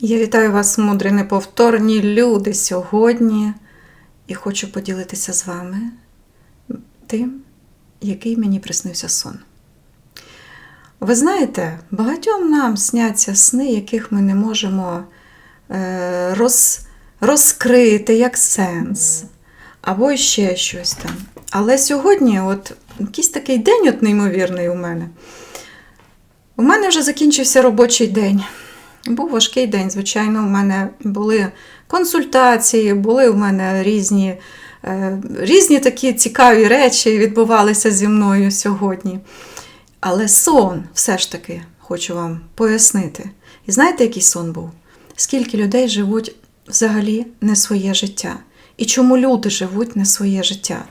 Я вітаю вас, мудрі неповторні люди, сьогодні і хочу поділитися з вами тим, який мені приснився сон. Ви знаєте, багатьом нам сняться сни, яких ми не можемо е, роз, розкрити як сенс, або ще щось там. Але сьогодні, от якийсь такий день от неймовірний у мене. У мене вже закінчився робочий день. Був важкий день, звичайно. У мене були консультації, були в мене різні, е, різні такі цікаві речі відбувалися зі мною сьогодні. Але сон, все ж таки, хочу вам пояснити. І знаєте, який сон був? Скільки людей живуть взагалі не своє життя? І чому люди живуть не своє життя?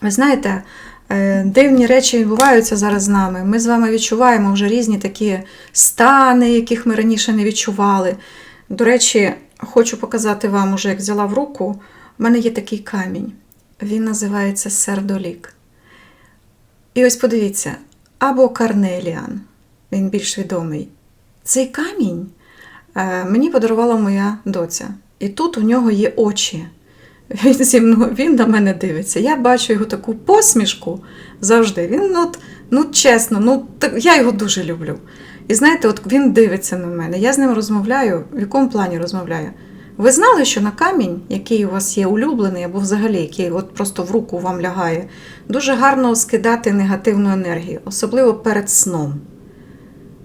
Ви знаєте, дивні речі відбуваються зараз з нами. Ми з вами відчуваємо вже різні такі стани, яких ми раніше не відчували. До речі, хочу показати вам, уже як взяла в руку, в мене є такий камінь. Він називається сердолік. І ось подивіться, або Карнеліан, він більш відомий. Цей камінь е, мені подарувала моя доця. І тут у нього є очі. Він зі мною, він на мене дивиться. Я бачу його таку посмішку завжди. Він, ну, от, ну чесно, ну так, я його дуже люблю. І знаєте, от він дивиться на мене. Я з ним розмовляю. В якому плані розмовляю? Ви знали, що на камінь, який у вас є улюблений, або взагалі, який от просто в руку вам лягає, дуже гарно скидати негативну енергію, особливо перед сном.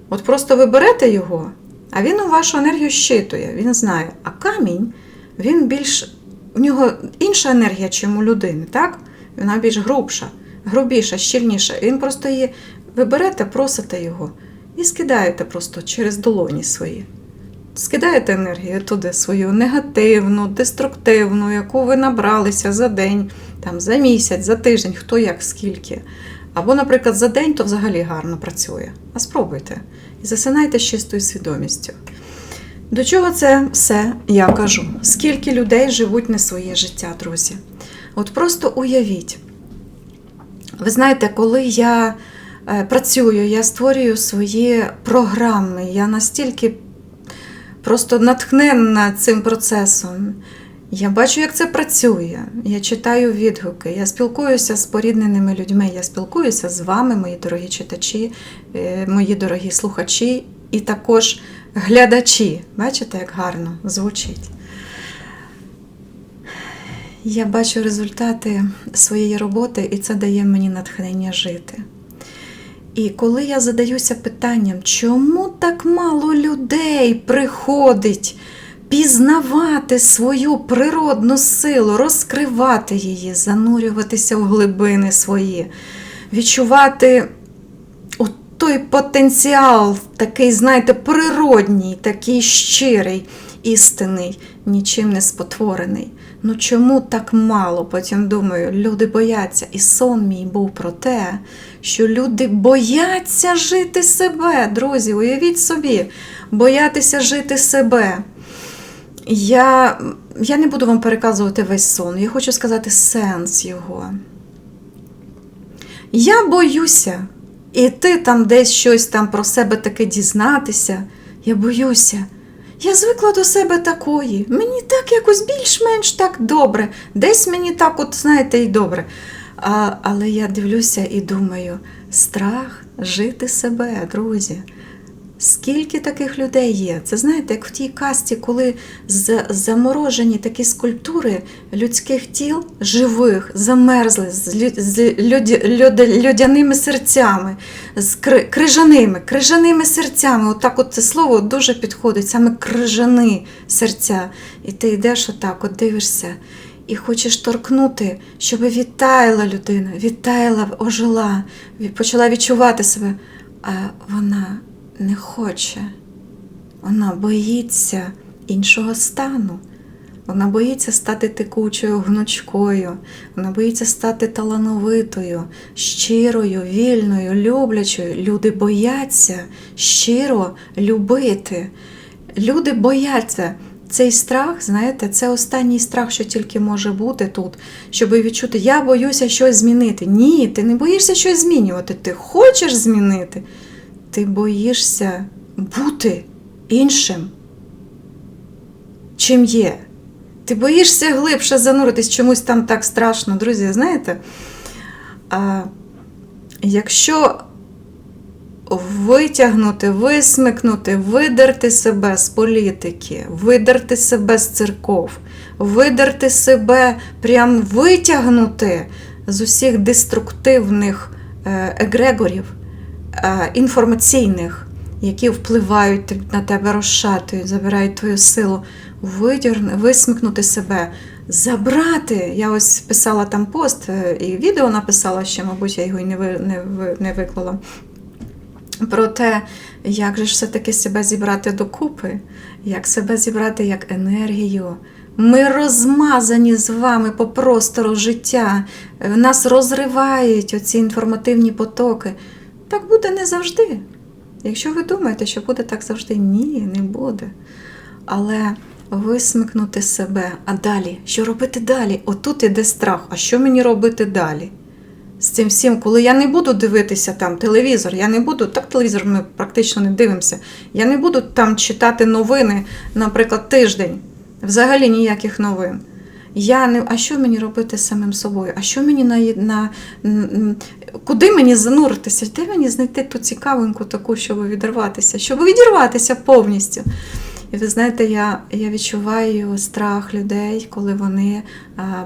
От просто ви берете його, а він у вашу енергію щитує, він знає. А камінь, він більш в нього інша енергія, чим у людини, так? Вона більш грубша, грубіша, щільніша. Він просто її ви берете, просите його і скидаєте просто через долоні свої. Скидаєте енергію туди свою негативну, деструктивну, яку ви набралися за день, там, за місяць, за тиждень, хто як скільки. Або, наприклад, за день то взагалі гарно працює. А спробуйте. І засинайте з чистою свідомістю. До чого це все я кажу? Скільки людей живуть не своє життя, друзі? От просто уявіть. Ви знаєте, коли я е, працюю, я створюю свої програми, я настільки просто натхненна цим процесом. Я бачу, як це працює. Я читаю відгуки, я спілкуюся з порідненими людьми, я спілкуюся з вами, мої дорогі читачі, е, мої дорогі слухачі і також глядачі. Бачите, як гарно звучить. Я бачу результати своєї роботи, і це дає мені натхнення жити. І коли я задаюся питанням, чому так мало людей приходить пізнавати свою природну силу, розкривати її, занурюватися в глибини свої, відчувати той потенціал, такий, знаєте, природній, такий щирий, істинний, нічим не спотворений. Ну чому так мало? Потім думаю, люди бояться. І сон мій був про те, що люди бояться жити себе. Друзі, уявіть собі, боятися жити себе. Я, я не буду вам переказувати весь сон, я хочу сказати сенс його. Я боюся іти там десь щось там про себе таке дізнатися. Я боюся. Я звикла до себе такої. Мені так якось більш-менш так добре. Десь мені так, от, знаєте, і добре. А, але я дивлюся і думаю: страх жити себе, друзі. Скільки таких людей є? Це знаєте, як в тій касті, коли заморожені такі скульптури людських тіл живих, замерзли з, людяними серцями, з кри- крижаними, крижаними серцями. Отак от це слово дуже підходить, саме крижани серця. І ти йдеш отак, от дивишся. І хочеш торкнути, щоб відтаяла людина, відтаяла, ожила, почала відчувати себе. А вона не хоче. Вона боїться іншого стану. Вона боїться стати текучою гнучкою, вона боїться стати талановитою, щирою, вільною, люблячою. Люди бояться щиро любити. Люди бояться. Цей страх, знаєте, це останній страх, що тільки може бути тут, щоб відчути, я боюся щось змінити. Ні, ти не боїшся щось змінювати. Ти хочеш змінити. Ти боїшся бути іншим, чим є. Ти боїшся глибше зануритись, чомусь там так страшно, друзі, знаєте? А, Якщо витягнути, висмикнути, видерти себе з політики, видерти себе з церков, видерти себе, прям витягнути з усіх деструктивних е, егрегорів інформаційних, які впливають на тебе, розшатують, забирають твою силу, видірни, висмикнути себе, забрати. Я ось писала там пост е, і відео написала ще, мабуть, я його і не, ви, не, не виклала. Про те, як же ж все-таки себе зібрати докупи, як себе зібрати як енергію. Ми розмазані з вами по простору життя, Е, нас розривають оці інформативні потоки. Так буде не завжди. Якщо ви думаєте, що буде так завжди, ні, не буде. Але висмикнути себе, а далі, що робити далі? Отут іде страх. А що мені робити далі? З цим всім, коли я не буду дивитися там телевізор, я не буду, так телевізор ми практично не дивимося. Я не буду там читати новини, наприклад, тиждень. Взагалі ніяких новин. Я не, а що мені робити з самим собою? А що мені на, на куди мені зануритися? Де мені знайти ту цікавинку таку, щоб відірватися, щоб відірватися повністю? І ви знаєте, я, я відчуваю страх людей, коли вони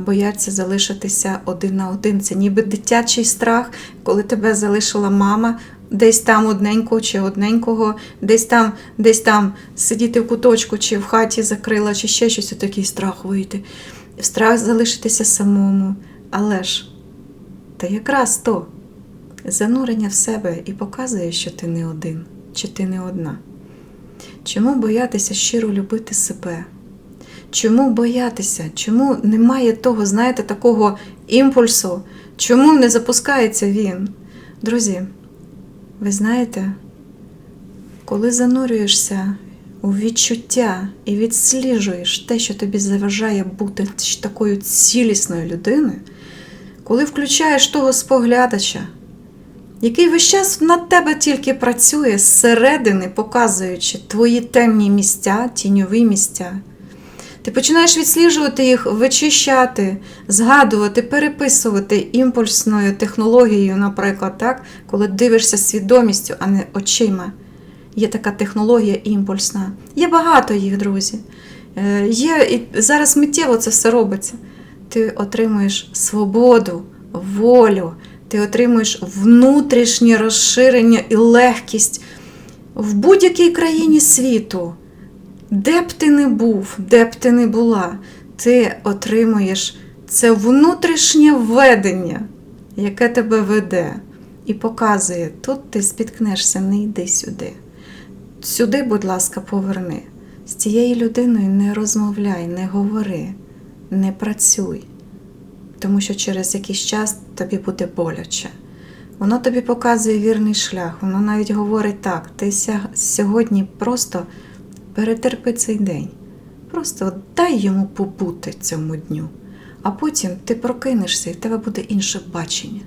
бояться залишитися один на один. Це ніби дитячий страх, коли тебе залишила мама. Десь там одненько чи одненького, десь там, десь там сидіти в куточку, чи в хаті закрила, чи ще щось, такий страх вийти. Страх залишитися самому. Але ж, та якраз то занурення в себе і показує, що ти не один, чи ти не одна. Чому боятися щиро любити себе? Чому боятися? Чому немає того, знаєте, такого імпульсу? Чому не запускається він? Друзі, ви знаєте, коли занурюєшся у відчуття і відсліджуєш те, що тобі заважає бути такою цілісною людиною, коли включаєш того споглядача, який весь час над тебе тільки працює зсередини, показуючи твої темні місця, тіньові місця. Ти починаєш відсліджувати їх, вичищати, згадувати, переписувати імпульсною технологією, наприклад, так? коли дивишся свідомістю, а не очима. Є така технологія імпульсна. Є багато їх, друзі. Е, Є, і зараз миттєво це все робиться. Ти отримуєш свободу, волю, ти отримуєш внутрішнє розширення і легкість в будь-якій країні світу. Де б ти не був, де б ти не була, ти отримуєш це внутрішнє ведення, яке тебе веде, і показує, тут ти спіткнешся, не йди сюди. Сюди, будь ласка, поверни. З цією людиною не розмовляй, не говори, не працюй, тому що через якийсь час тобі буде боляче. Воно тобі показує вірний шлях, воно навіть говорить так: ти сьогодні просто перетерпи цей день. Просто дай йому побути цьому дню, а потім ти прокинешся і в тебе буде інше бачення.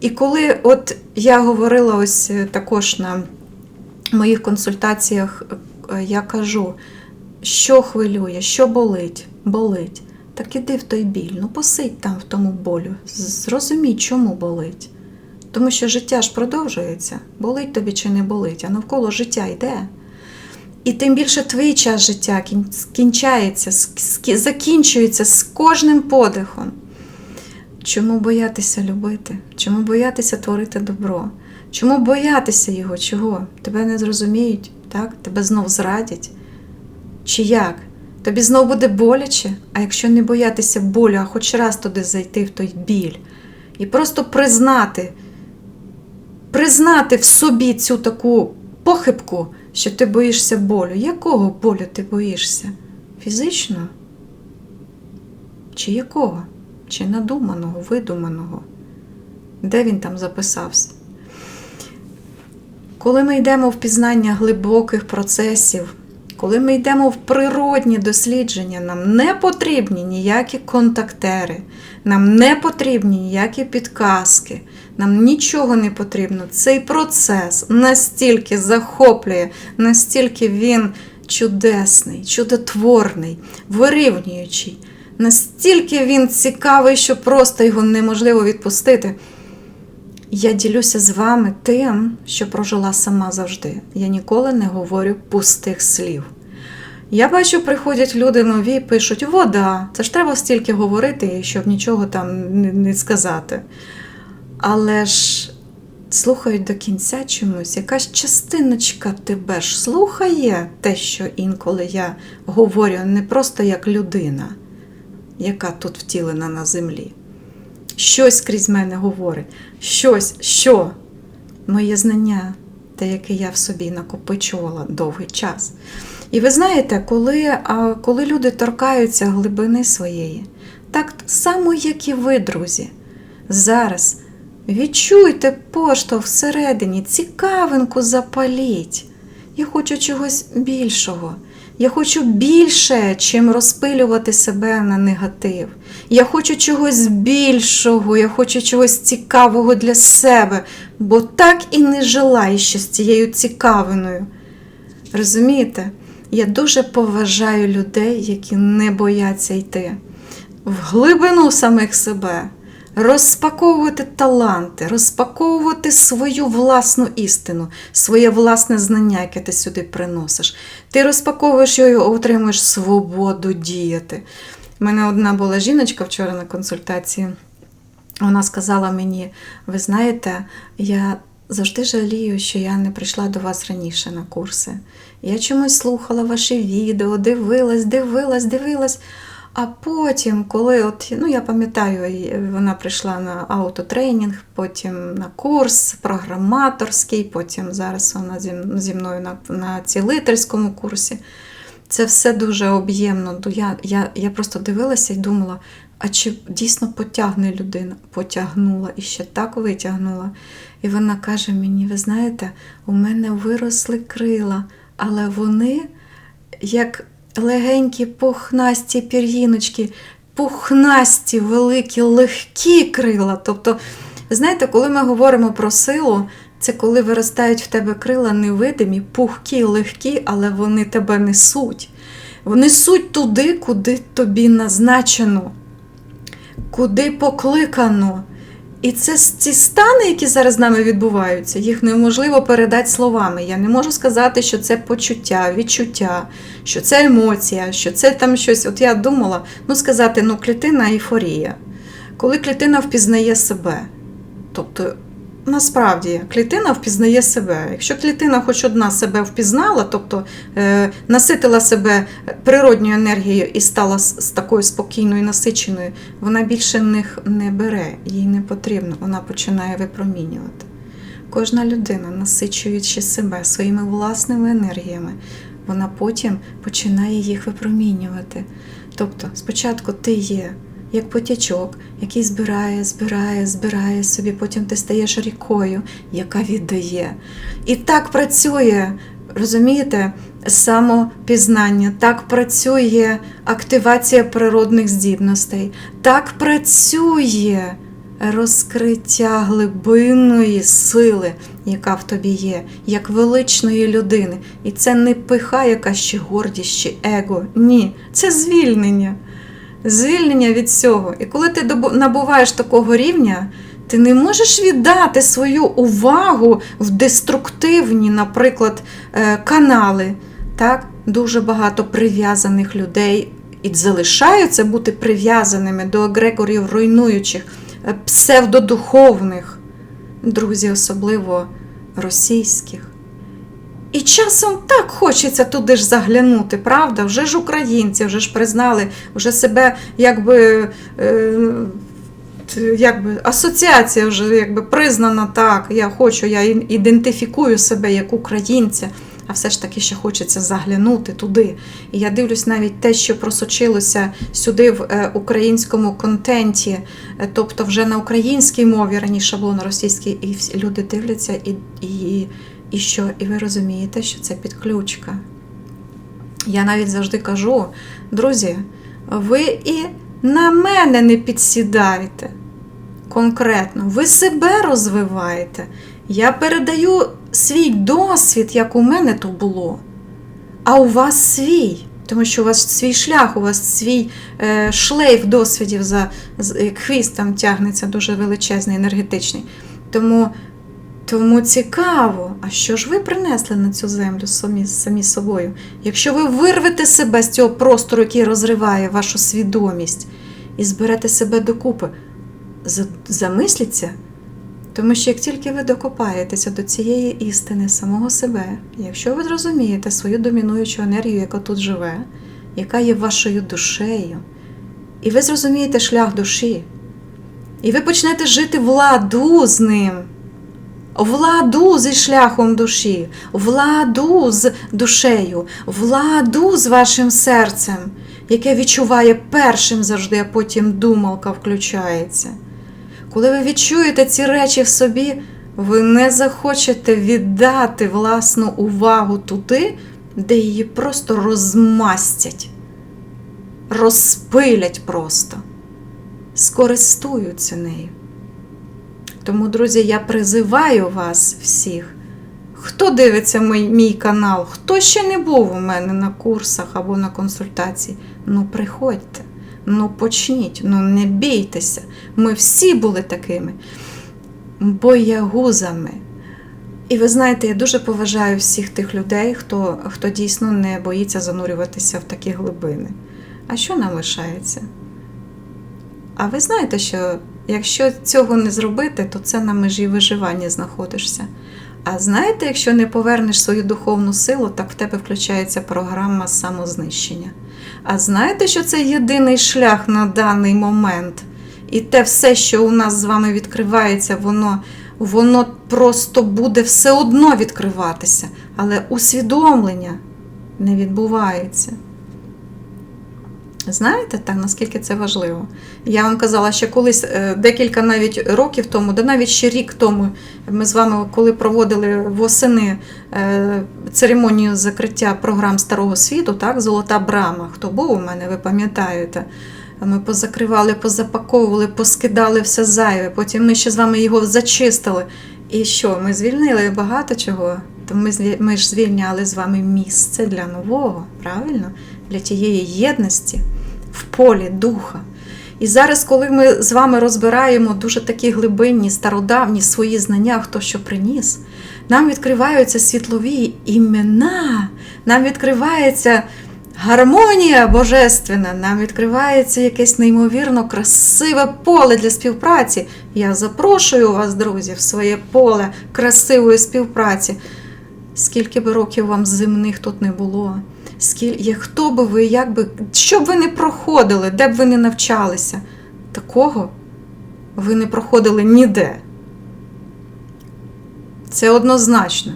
І коли от я говорила ось е, також на моїх консультаціях, е, я кажу, що хвилює, що болить, болить. Так іди в той біль, ну посидь там в тому болю, зрозумій, чому болить. Тому що життя ж продовжується, болить тобі чи не болить, а навколо життя йде. І тим більше твій час життя кін- скінчається, ск- закінчується з кожним подихом. Чому боятися любити? Чому боятися творити добро? Чому боятися його? Чого? Тебе не зрозуміють, так? Тебе знов зрадять? Чи як? Тобі знов буде боляче, а якщо не боятися болю, а хоч раз туди зайти в той біль і просто признати, признати в собі цю таку похибку, що ти боїшся болю. Якого болю ти боїшся? Фізичного? Чи якого? Чи надуманого, видуманого? Де він там записався? Коли ми йдемо в пізнання глибоких процесів, коли ми йдемо в природні дослідження, нам не потрібні ніякі контактери, нам не потрібні ніякі підказки, нам нічого не потрібно. Цей процес настільки захоплює, настільки він чудесний, чудотворний, вирівнюючий. Настільки він цікавий, що просто його неможливо відпустити. Я ділюся з вами тим, що прожила сама завжди. Я ніколи не говорю пустих слів. Я бачу, приходять люди нові, пишуть вода. Це ж треба стільки говорити, щоб нічого там не сказати. Але ж слухають до кінця чомусь, якась частиночка тебе ж слухає те, що інколи я говорю, не просто як людина, яка тут втілена на землі. Щось крізь мене говорить, щось, що моє знання, те, яке я в собі накопичувала довгий час. І ви знаєте, коли, коли люди торкаються глибини своєї, так само, як і ви, друзі, зараз відчуйте поштовх всередині, цікавинку запаліть. Я хочу чогось більшого. Я хочу більше, чим розпилювати себе на негатив. Я хочу чогось більшого, я хочу чогось цікавого для себе, бо так і не жила ще з цією цікавиною. Розумієте? Я дуже поважаю людей, які не бояться йти в глибину самих себе, розпаковувати таланти, розпаковувати свою власну істину, своє власне знання, яке ти сюди приносиш. Ти розпаковуєш його і отримуєш свободу діяти. У мене одна була жіночка вчора на консультації. Вона сказала мені: ви знаєте, я завжди жалію, що я не прийшла до вас раніше на курси. Я чомусь слухала ваші відео, дивилась, дивилась, дивилась. А потім, коли от, ну я пам'ятаю, вона прийшла на аутотренінг, потім на курс програматорський, потім зараз вона зі, мною на, на цілительському курсі. Це все дуже об'ємно. Я, я, я просто дивилася і думала, а чи дійсно потягне людина? Потягнула і ще так витягнула. І вона каже мені: ви знаєте, у мене виросли крила, але вони як легенькі пухнасті пір'їночки, пухнасті, великі, легкі крила. Тобто, знаєте, коли ми говоримо про силу, це коли виростають в тебе крила невидимі, пухкі, легкі, але вони тебе несуть. Несуть туди, куди тобі назначено, куди покликано. І це ці стани, які зараз з нами відбуваються, їх неможливо передати словами. Я не можу сказати, що це почуття, відчуття, що це емоція, що це там щось. От я думала, ну сказати, ну клітина ейфорія. Коли клітина впізнає себе. Тобто, насправді, клітина впізнає себе. Якщо клітина хоч одна себе впізнала, тобто е, наситила себе природньою енергією і стала з, такою спокійною, насиченою, вона більше них не бере, їй не потрібно, вона починає випромінювати. Кожна людина, насичуючи себе своїми власними енергіями, вона потім починає їх випромінювати. Тобто, спочатку ти є як потячок, який збирає, збирає, збирає собі, потім ти стаєш рікою, яка віддає. І так працює, розумієте, самопізнання, так працює активація природних здібностей, так працює розкриття глибинної сили, яка в тобі є, як величної людини. І це не пиха, яка ще гордість чи его. Ні, це звільнення звільнення від цього. І коли ти набуваєш такого рівня, ти не можеш віддати свою увагу в деструктивні, наприклад, е, канали. Так? Дуже багато прив'язаних людей і залишаються бути прив'язаними до егрегорів руйнуючих, е, псевдодуховних, друзі, особливо російських. І часом так хочеться туди ж заглянути, правда? Вже ж українці, вже ж признали, вже себе якби. Е, Якби асоціація вже якби признана так, я хочу, я ідентифікую себе як українця, а все ж таки ще хочеться заглянути туди. І я дивлюсь навіть те, що просочилося сюди в е, українському контенті, е, тобто вже на українській мові раніше було на російській, і люди дивляться і. і і що, і ви розумієте, що це підключка. Я навіть завжди кажу, друзі, ви і на мене не підсідаєте. Конкретно, ви себе розвиваєте. Я передаю свій досвід, як у мене то було. а у вас свій. Тому що у вас свій шлях, у вас свій е, шлейф досвідів за як хвіст там тягнеться дуже величезний, енергетичний. Тому, тому цікаво, а що ж ви принесли на цю землю самі, самі собою? Якщо ви вирвете себе з цього простору, який розриває вашу свідомість, і зберете себе докупи, замисліться, тому що як тільки ви докопаєтеся до цієї істини самого себе, якщо ви зрозумієте свою домінуючу енергію, яка тут живе, яка є вашою душею, і ви зрозумієте шлях душі, і ви почнете жити в ладу з ним, в ладу зі шляхом душі, в ладу з душею, в ладу з вашим серцем, яке відчуває першим завжди, а потім думалка включається. Коли ви відчуєте ці речі в собі, ви не захочете віддати власну увагу туди, де її просто розмастять, розпилять просто, скористуються нею. Тому, друзі, я призиваю вас всіх. Хто дивиться мій, мій канал, хто ще не був у мене на курсах або на консультації, ну приходьте, ну почніть, ну не бійтеся. Ми всі були такими боягузами. І ви знаєте, я дуже поважаю всіх тих людей, хто, хто дійсно не боїться занурюватися в такі глибини. А що нам лишається? А ви знаєте, що якщо цього не зробити, то це на межі виживання знаходишся. А знаєте, якщо не повернеш свою духовну силу, так в тебе включається програма самознищення. А знаєте, що це єдиний шлях на даний момент? І те все, що у нас з вами відкривається, воно, воно просто буде все одно відкриватися, але усвідомлення не відбувається. Знаєте, так, наскільки це важливо? Я вам казала, що колись е, декілька навіть років тому, да навіть ще рік тому, ми з вами, коли проводили восени е, церемонію закриття програм Старого світу, так, Золота брама. Хто був у мене, ви пам'ятаєте? Ми позакривали, позапаковували, поскидали все зайве. Потім ми ще з вами його зачистили. І що? Ми звільнили багато чого. То ми, ми ж звільняли з вами місце для нового, правильно? Для тієї єдності в полі духа. І зараз, коли ми з вами розбираємо дуже такі глибинні, стародавні свої знання, хто що приніс, нам відкриваються світлові імена, нам відкривається гармонія божественна, нам відкривається якесь неймовірно красиве поле для співпраці. Я запрошую вас, друзі, в своє поле красивої співпраці. Скільки би років вам земних тут не було, скільки, хто би ви, як би, що б ви не проходили, де б ви не навчалися, такого ви не проходили ніде. Це однозначно.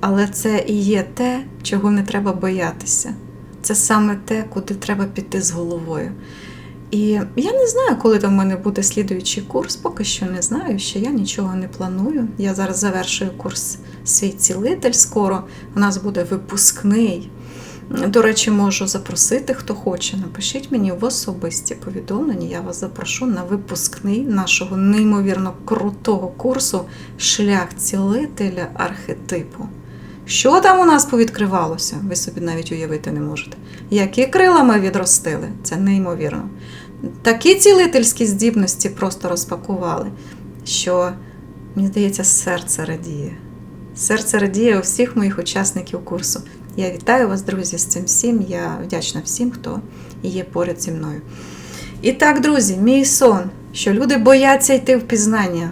Але це і є те, чого не треба боятися. Це саме те, куди треба піти з головою. І я не знаю, коли там в мене буде слідуючий курс, поки що не знаю, ще я нічого не планую. Я зараз завершую курс свій цілитель скоро. У нас буде випускний. До речі, можу запросити, хто хоче. Напишіть мені в особисті повідомлення. Я вас запрошу на випускний нашого неймовірно крутого курсу Шлях цілителя архетипу. Що там у нас повідкривалося, ви собі навіть уявити не можете. Які крила ми відростили, це неймовірно. Такі цілительські здібності просто розпакували, що, мені здається, серце радіє. Серце радіє у всіх моїх учасників курсу. Я вітаю вас, друзі, з цим всім. Я вдячна всім, хто є поряд зі мною. І так, друзі, мій сон, що люди бояться йти в пізнання,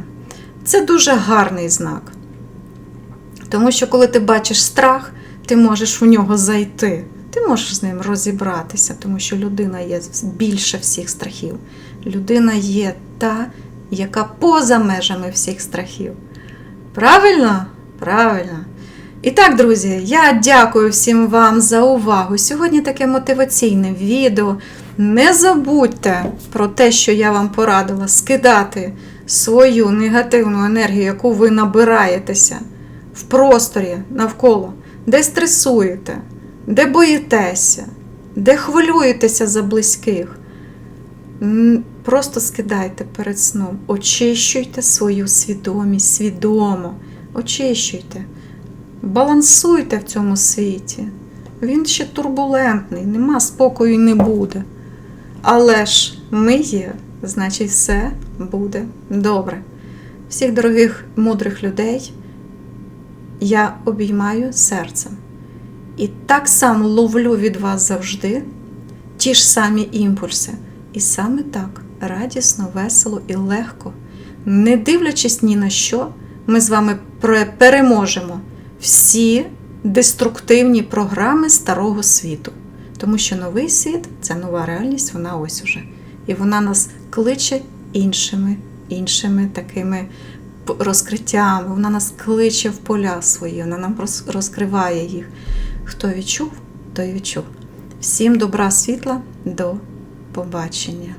це дуже гарний знак. Тому що коли ти бачиш страх, ти можеш в нього зайти. Ти можеш з ним розібратися, тому що людина є більше всіх страхів. Людина є та, яка поза межами всіх страхів. Правильно? Правильно. І так, друзі, я дякую всім вам за увагу. Сьогодні таке мотиваційне відео. Не забудьте про те, що я вам порадила, скидати свою негативну енергію, яку ви набираєтеся в просторі навколо, де стресуєте, де боїтеся, де хвилюєтеся за близьких. Просто скидайте перед сном, очищуйте свою свідомість свідомо, очищуйте, балансуйте в цьому світі. Він ще турбулентний, нема спокою і не буде. Але ж ми є, значить, все буде добре. Всіх дорогих мудрих людей я обіймаю серцем. І так само ловлю від вас завжди ті ж самі імпульси. І саме так радісно, весело і легко, не дивлячись ні на що, ми з вами переможемо всі деструктивні програми старого світу. Тому що новий світ це нова реальність, вона ось уже. І вона нас кличе іншими, іншими такими розкриттями. Вона нас кличе в поля свої, вона нам розкриває їх. Хто відчув, той відчув. Всім добра світла, до побачення.